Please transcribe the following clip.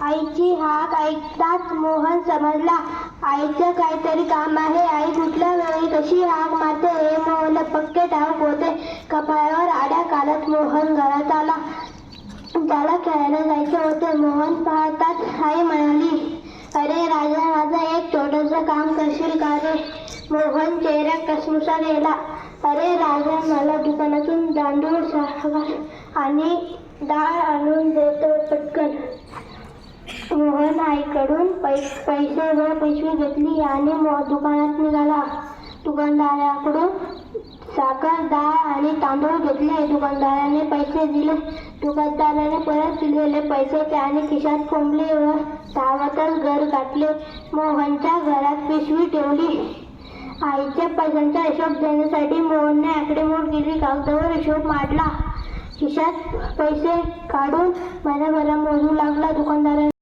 आईची हाक ऐकताच मोहन समजला आईचं काहीतरी काम आहे आई कुठल्या वेळी कशी हाक मारते हे मोहनला पक्के ठाऊक होते. कपाळावर आड्या काढत मोहन घरात आला. त्याला खेळायला जायचे होते. मोहन पाहताच आई म्हणाली अरे राजा माझं एक छोटंसं काम करशील का रे? मोहन चेहरा कसमुसा गेला. अरे राजा मला दुकानातून तांदूळ आणि डाळ आणून आईकडून पैसे व पिशवी घेतली. आणि दुकानात निघाला. दुकानदाराकडून साखर डाळ आणि तांदूळ घेतले. दुकानदाराने पैसे दिले. दुकानदाराने परत दिलेले पैसे त्याने खिशात कोंबले व धावतच घर गाठले. मोहनच्या घरात पिशवी ठेवली. आईच्या पैशांचा हिशोब देण्यासाठी मोहनने आकडेमोड केली. कागदावर हिशोब मांडला. खिशात पैसे काढून भराभरा मोजू लागला.